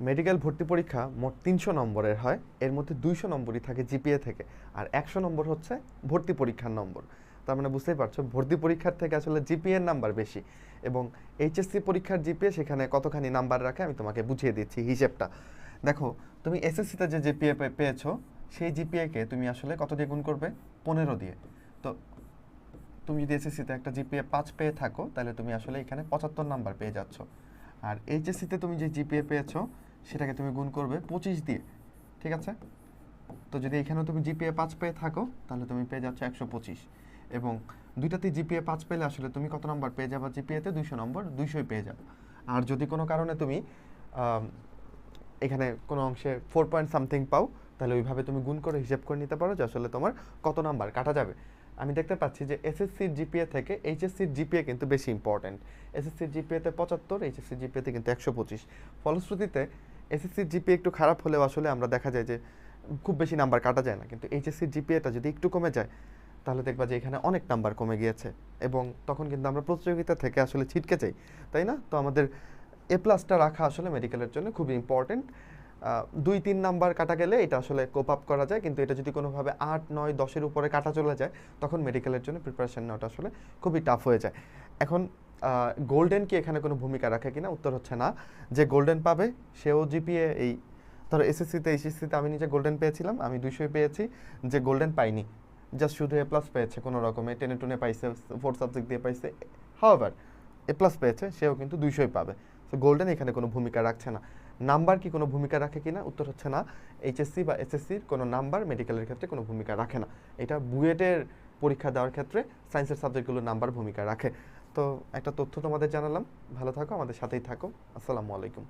Medical ভর্তি পরীক্ষা মোট তিনশো নম্বরের হয়। এর মধ্যে দুইশো নম্বরই থাকে জিপিএ থেকে আর একশো নম্বর হচ্ছে ভর্তি পরীক্ষার নম্বর। তার মানে বুঝতেই পারছ, ভর্তি পরীক্ষার থেকে আসলে জিপিএর নাম্বার বেশি এবং এইচএসসি পরীক্ষার জিপিএ সেখানে কতখানি নাম্বার রাখে আমি তোমাকে বুঝিয়ে দিচ্ছি হিসেবটা। দেখো, তুমি এসএসসিতে যে জিপিএ পেয়েছ, সেই জিপিএকে তুমি আসলে কত দিয়ে গুণ করবে? পনেরো দিয়ে। তো তুমি যদি এসএসসিতে একটা জিপিএ পাঁচ পেয়ে থাকো, তাহলে তুমি আসলে এখানে পঁচাত্তর নাম্বার পেয়ে যাচ্ছ। আর এইচএসসিতে তুমি যে জিপিএ পেয়েছ সেটাকে তুমি গুণ করবে পঁচিশ দিয়ে, ঠিক আছে? তো যদি এখানেও তুমি জিপিএ পাঁচ পেয়ে থাকো, তাহলে তুমি পেয়ে যাচ্ছ একশো পঁচিশ। এবং দুইটাতেই জিপিএ পাঁচ পেলে আসলে তুমি কত নম্বর পেয়ে যাবে জিপিএতে? দুইশো নম্বর, দুইশোই পেয়ে যাবে। আর যদি কোনো কারণে তুমি এখানে কোনো অংশে ফোর পয়েন্ট সামথিং পাও, তাহলে ওইভাবে তুমি গুণ করে হিসেব করে নিতে পারো যে আসলে তোমার কত নাম্বার কাটা যাবে। আমি দেখতে পাচ্ছি যে এসএসসির জিপিএ থেকে এইচএসসির জিপিএ কিন্তু বেশি ইম্পর্ট্যান্ট এসএসসির জিপিএতে পঁচাত্তর এইচএসসির জিপিএতে কিন্তু একশো পঁচিশ। ফলশ্রুতিতে এসএসসির জিপি একটু খারাপ হলেও আসলে আমরা দেখা যায় যে খুব বেশি নাম্বার কাটা যায় না। কিন্তু এইচএসসি জিপিএটা যদি একটু কমে যায়, তাহলে দেখবা যে এখানে অনেক নাম্বার কমে গিয়েছে। এবং তখন কিন্তু আমরা প্রতিযোগিতা থেকে আসলে ছিটকে যাই, তাই না? তো আমাদের এ প্লাসটা রাখা আসলে মেডিকেলের জন্য খুবই ইম্পর্টেন্ট দুই, তিন নাম্বার কাটা গেলে এটা আসলে কোপ আপ করা যায়। কিন্তু এটা যদি কোনোভাবে আট, নয়, দশের উপরে কাটা চলে যায়, তখন মেডিকেলের জন্য প্রিপারেশন নেওয়াটা আসলে খুবই টাফ হয়ে যায়। এখন গোল্ডেন কি এখানে কোনো ভূমিকা রাখে কিনা? উত্তর হচ্ছে না। যে গোল্ডেন পাবে, সেও জিপিএ এই, ধরো এসএসসিতে এইচএসসিতে আমি নিজে গোল্ডেন পেয়েছিলাম, আমি দুইশোই পেয়েছি, যে গোল্ডেন পাইনি। জাস্ট শুধু এ প্লাস পেয়েছে, কোনো রকমে। টেনে টুনে পাইছে ফোর সাবজেক্ট দিয়ে পাইছে। হাওয়ার এ প্লাস পেয়েছে, সেও কিন্তু দুইশোই পাবে। তো গোল্ডেন এখানে কোনো ভূমিকা রাখছে না। নাম্বার কি কোনো ভূমিকা রাখে কিনা? উত্তর হচ্ছে না। এইচএসসি বা এসএসসির কোনো নাম্বার মেডিকেলের ক্ষেত্রে কোনো ভূমিকা রাখে না। এটা বুয়েটের পরীক্ষা দেওয়ার ক্ষেত্রে সায়েন্সের সাবজেক্টগুলো নাম্বার ভূমিকা রাখে। তো একটা তথ্য তোমাদের জানালাম। ভালো থাকো, আমাদের সাথেই থাকো। আসসালামু আলাইকুম।